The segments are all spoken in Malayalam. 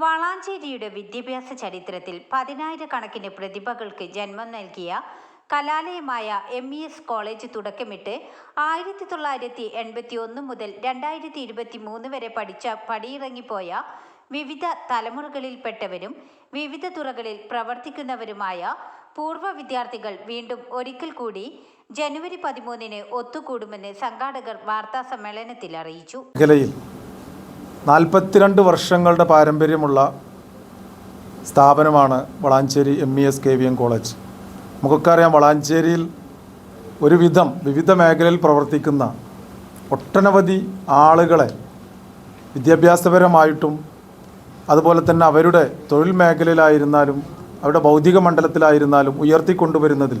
വളാഞ്ചേരിയുടെ വിദ്യാഭ്യാസ ചരിത്രത്തിൽ പതിനായിരക്കണക്കിന് പ്രതിഭകൾക്ക് ജന്മം നൽകിയ കലാലയമായ എം ഇ എസ് കോളേജ് തുടക്കമിട്ട് ആയിരത്തി തൊള്ളായിരത്തി എൺപത്തി ഒന്ന് മുതൽ രണ്ടായിരത്തി ഇരുപത്തി മൂന്ന് വരെ പഠിച്ച പടിയിറങ്ങിപ്പോയ വിവിധ തലമുറകളിൽപ്പെട്ടവരും വിവിധ തുറകളിൽ പ്രവർത്തിക്കുന്നവരുമായ പൂർവ വിദ്യാർത്ഥികൾ വീണ്ടും ഒരിക്കൽ കൂടി ജനുവരി പതിമൂന്നിന് ഒത്തുകൂടുമെന്ന് സംഘാടകർ വാർത്താ സമ്മേളനത്തിൽ അറിയിച്ചു. നാൽപ്പത്തിരണ്ട് വർഷങ്ങളുടെ പാരമ്പര്യമുള്ള സ്ഥാപനമാണ് Valanchery M E S K V M college നമുക്കൊക്കെ അറിയാം വളാഞ്ചേരിയിൽ ഒരുവിധം വിവിധ മേഖലയിൽ പ്രവർത്തിക്കുന്ന ഒട്ടനവധി ആളുകളെ വിദ്യാഭ്യാസപരമായിട്ടും അതുപോലെ തന്നെ അവരുടെ തൊഴിൽ മേഖലയിലായിരുന്നാലും അവരുടെ ഭൗതിക മണ്ഡലത്തിലായിരുന്നാലും ഉയർത്തിക്കൊണ്ടുവരുന്നതിൽ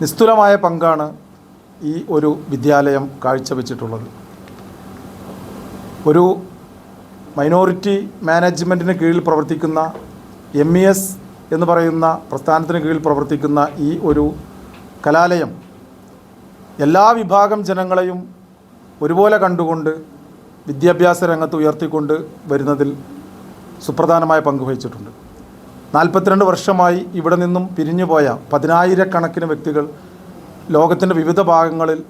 നിസ്തുലമായ പങ്കാണ് ഈ ഒരു വിദ്യാലയം കാഴ്ചവെച്ചിട്ടുള്ളത്. ഒരു മൈനോറിറ്റി മാനേജ്മെന്റിന് കീഴിൽ പ്രവർത്തിക്കുന്ന എം ഇ എസ് എന്ന് പറയുന്ന പ്രസ്ഥാനത്തിന് കീഴിൽ പ്രവർത്തിക്കുന്ന ഈ ഒരു കലാലയം എല്ലാ വിഭാഗം ജനങ്ങളെയും ഒരുപോലെ കണ്ടുകൊണ്ട് വിദ്യാഭ്യാസ രംഗത്ത് ഉയർത്തിക്കൊണ്ട് വരുന്നതിൽ സുപ്രധാനമായ പങ്ക് വഹിച്ചിട്ടുണ്ട്. നാൽപ്പത്തിരണ്ട് വർഷമായി ഇവിടെ നിന്നും പിരിഞ്ഞുപോയ പതിനായിരക്കണക്കിന് വ്യക്തികൾ ലോകത്തിന്റെ വിവിധ ഭാഗങ്ങളിൽ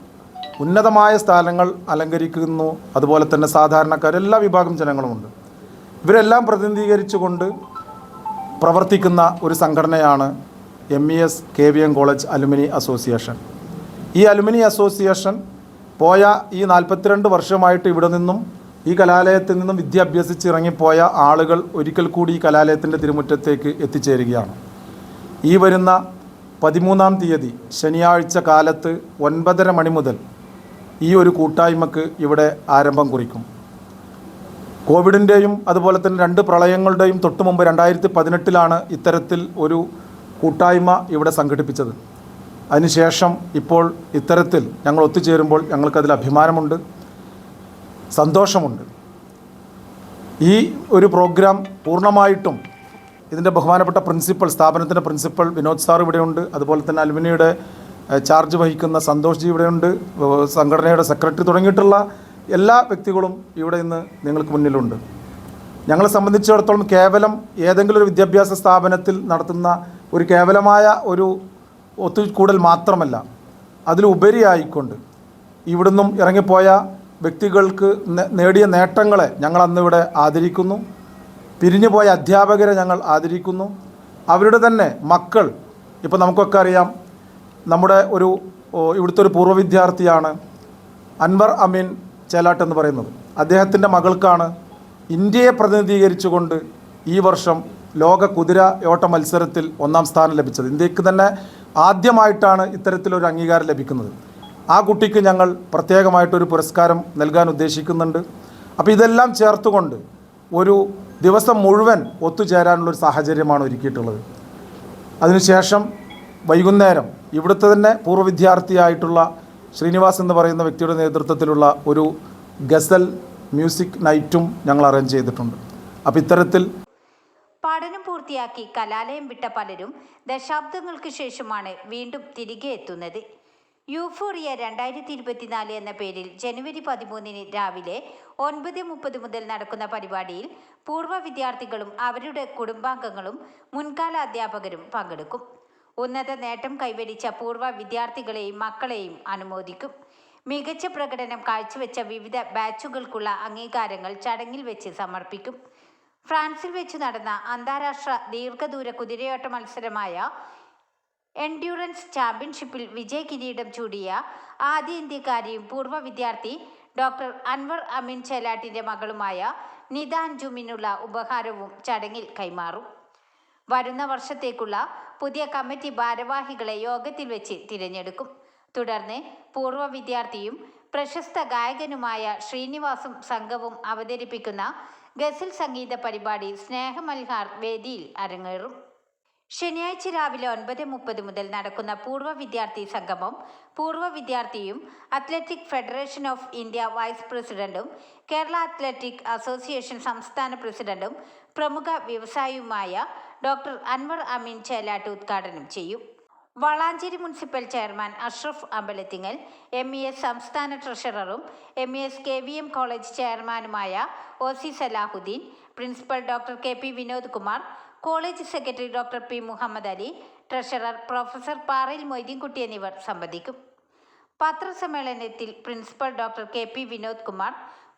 ഉന്നതമായ സ്ഥാനങ്ങൾ അലങ്കരിക്കുന്നു. അതുപോലെ തന്നെ സാധാരണക്കാർ എല്ലാ വിഭാഗം ജനങ്ങളുമുണ്ട്. ഇവരെല്ലാം പ്രതിനിധീകരിച്ചുകൊണ്ട് പ്രവർത്തിക്കുന്ന ഒരു സംഘടനയാണ് M E S K V M college alumni association ഈ അലുമിനി അസോസിയേഷൻ പോയ ഈ നാൽപ്പത്തിരണ്ട് വർഷമായിട്ട് ഇവിടെ നിന്നും ഈ കലാലയത്തിൽ നിന്നും വിദ്യ അഭ്യസിച്ച് ഇറങ്ങിപ്പോയ ആളുകൾ ഒരിക്കൽ കൂടി ഈ കലാലയത്തിന്റെ തിരുമുറ്റത്തേക്ക് എത്തിച്ചേരുകയാണ്. ഈ വരുന്ന പതിമൂന്നാം തീയതി ശനിയാഴ്ച കാലത്ത് ഒൻപതര മണി മുതൽ ഈ ഒരു കൂട്ടായ്മക്ക് ഇവിടെ ആരംഭം കുറിക്കും. കോവിഡിന്റെയും അതുപോലെ തന്നെ രണ്ട് പ്രളയങ്ങളുടെയും തൊട്ടു മുമ്പ് രണ്ടായിരത്തി പതിനെട്ടിലാണ് ഇത്തരത്തിൽ ഒരു കൂട്ടായ്മ ഇവിടെ സംഘടിപ്പിച്ചത്. അതിനുശേഷം ഇപ്പോൾ ഇത്തരത്തിൽ ഞങ്ങൾ ഒത്തുചേരുമ്പോൾ ഞങ്ങൾക്കതിൽ അഭിമാനമുണ്ട് സന്തോഷമുണ്ട്. ഈ ഒരു പ്രോഗ്രാം പൂർണമായിട്ടും ഇതിന്റെ ബഹുമാനപ്പെട്ട പ്രിൻസിപ്പൽ സ്ഥാപനത്തിന്റെ പ്രിൻസിപ്പൽ വിനോദ് സാർ ഇവിടെയുണ്ട്. അതുപോലെ തന്നെ അലുമിനിയുടെ ചാർജ് വഹിക്കുന്ന സന്തോഷ് ജി ഇവിടെയുണ്ട് സംഘടനയുടെ സെക്രട്ടറി തുടങ്ങിയിട്ടുള്ള എല്ലാ വ്യക്തികളും ഇവിടെ ഇന്ന് നിങ്ങൾക്ക് മുന്നിലുണ്ട്. ഞങ്ങളെ സംബന്ധിച്ചിടത്തോളം കേവലം ഏതെങ്കിലും ഒരു വിദ്യാഭ്യാസ സ്ഥാപനത്തിൽ നടത്തുന്ന ഒരു കേവലമായ ഒരു ഒത്തുകൂടൽ മാത്രമല്ല അതിലുപരിയായിക്കൊണ്ട് ഇവിടുന്നും ഇറങ്ങിപ്പോയ വ്യക്തികൾക്ക് നേടിയ നേട്ടങ്ങളെ ഞങ്ങൾ അന്നിവിടെ ആദരിക്കുന്നു. പിരിഞ്ഞുപോയ അധ്യാപകരെ ഞങ്ങൾ ആദരിക്കുന്നു. അവരുടെ തന്നെ മക്കൾ ഇപ്പോൾ നമുക്കൊക്കെ അറിയാം നമ്മുടെ ഒരു ഇവിടുത്തെ ഒരു പൂർവ വിദ്യാർത്ഥിയാണ് അൻവർ അമീൻ ചേലാട്ട് എന്ന് പറയുന്നത്. അദ്ദേഹത്തിന്റെ മകൾക്കാണ് ഇന്ത്യയെ പ്രതിനിധീകരിച്ചുകൊണ്ട് ഈ വർഷം ലോക കുതിര ഓട്ട മത്സരത്തിൽ ഒന്നാം സ്ഥാനം ലഭിച്ചത്. ഇന്ത്യയ്ക്ക് തന്നെ ആദ്യമായിട്ടാണ് ഇത്തരത്തിലൊരു അംഗീകാരം ലഭിക്കുന്നത്. ആ കുട്ടിക്ക് ഞങ്ങൾ പ്രത്യേകമായിട്ടൊരു പുരസ്കാരം നൽകാൻ ഉദ്ദേശിക്കുന്നുണ്ട്. അപ്പോൾ ഇതെല്ലാം ചേർത്തുകൊണ്ട് ഒരു ദിവസം മുഴുവൻ ഒത്തുചേരാനുള്ളൊരു സാഹചര്യമാണ് ഒരുക്കിയിട്ടുള്ളത്. അതിനുശേഷം വൈകുന്നേരം ഇവിടുത്തെ തന്നെ പൂർവ വിദ്യാർത്ഥിയായിട്ടുള്ള ശ്രീനിവാസ് എന്ന് പറയുന്ന വ്യക്തിയുടെ നേതൃത്വത്തിലുള്ള ഒരു ഗസൽ മ്യൂസിക് നൈറ്റും ഞങ്ങൾ അറേഞ്ച് ചെയ്തിട്ടുണ്ട്. അപ്പോൾ ഇത്തരത്തിൽ പഠനം പൂർത്തിയാക്കി കലാലയം വിട്ട പലരും ദശാബ്ദങ്ങൾക്ക് ശേഷമാണ് വീണ്ടും തിരികെ എത്തുന്നത്. യൂഫോറിയ രണ്ടായിരത്തി ഇരുപത്തിനാല് എന്ന പേരിൽ ജനുവരി പതിമൂന്നിന് രാവിലെ ഒൻപത് മുപ്പത് മുതൽ നടക്കുന്ന പരിപാടിയിൽ പൂർവ വിദ്യാർത്ഥികളും അവരുടെ കുടുംബാംഗങ്ങളും മുൻകാല അധ്യാപകരും പങ്കെടുക്കും. ഉന്നത നേട്ടം കൈവരിച്ച പൂർവ വിദ്യാർത്ഥികളെയും മക്കളെയും അനുമോദിക്കും. മികച്ച പ്രകടനം കാഴ്ചവെച്ച വിവിധ ബാച്ചുകൾക്കുള്ള അംഗീകാരങ്ങൾ ചടങ്ങിൽ വെച്ച് സമർപ്പിക്കും. ഫ്രാൻസിൽ വെച്ച് നടന്ന അന്താരാഷ്ട്ര ദീർഘദൂര കുതിരയോട്ട മത്സരമായ എൻഡ്യൂറൻസ് ചാമ്പ്യൻഷിപ്പിൽ വിജയ കിരീടം ചൂടിയ ആദ്യ ഇന്ത്യക്കാരിയും പൂർവ വിദ്യാർത്ഥി ഡോക്ടർ അൻവർ അമീൻ ചേലാട്ടിന്റെ മകളുമായ നിത ജുമിനുള്ള ഉപഹാരവും ചടങ്ങിൽ കൈമാറും. വരുന്ന വർഷത്തേക്കുള്ള പുതിയ കമ്മിറ്റി ഭാരവാഹികളെ യോഗത്തിൽ വെച്ച് തിരഞ്ഞെടുക്കും. തുടർന്ന് പൂർവ വിദ്യാർത്ഥിയും പ്രശസ്ത ഗായകനുമായ ശ്രീനിവാസും സംഘവും അവതരിപ്പിക്കുന്ന ഗസൽ സംഗീത പരിപാടി സ്നേഹമൽഹാർ വേദിയിൽ അരങ്ങേറും. ശനിയാഴ്ച രാവിലെ ഒൻപത് മുപ്പത് മുതൽ നടക്കുന്ന പൂർവ വിദ്യാർത്ഥി സംഗമം പൂർവ വിദ്യാർത്ഥിയും athletic federation of India vice പ്രസിഡന്റും കേരള അത്ലറ്റിക് അസോസിയേഷൻ സംസ്ഥാന പ്രസിഡന്റും പ്രമുഖ വ്യവസായിയുമായ ഡോക്ടർ അൻവർ അമീൻ ചേലാട്ട് ഉദ്ഘാടനം ചെയ്യും. Valanchery municipal chairman Ashraf Ambalathingal M E S സംസ്ഥാന ട്രഷററും M E S K V M college ചെയർമാനുമായ O C Salahuddeen principal doctor K P Vinod Kumar college secretary doctor P Muhammad Ali treasurer professor Parayil Moideenkutty എന്നിവർ സംബന്ധിക്കും. പത്രസമ്മേളനത്തിൽ principal doctor K P Vinod Kumar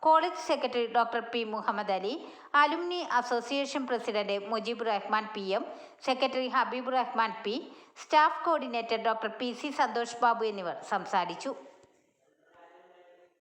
college secretary doctor P Muhammad Ali alumni association president Mujeeb Rahman P M secretary Habeeb Rahman P staff coordinator doctor P C Santhosh Babu എന്നിവർ സംസാരിച്ചു.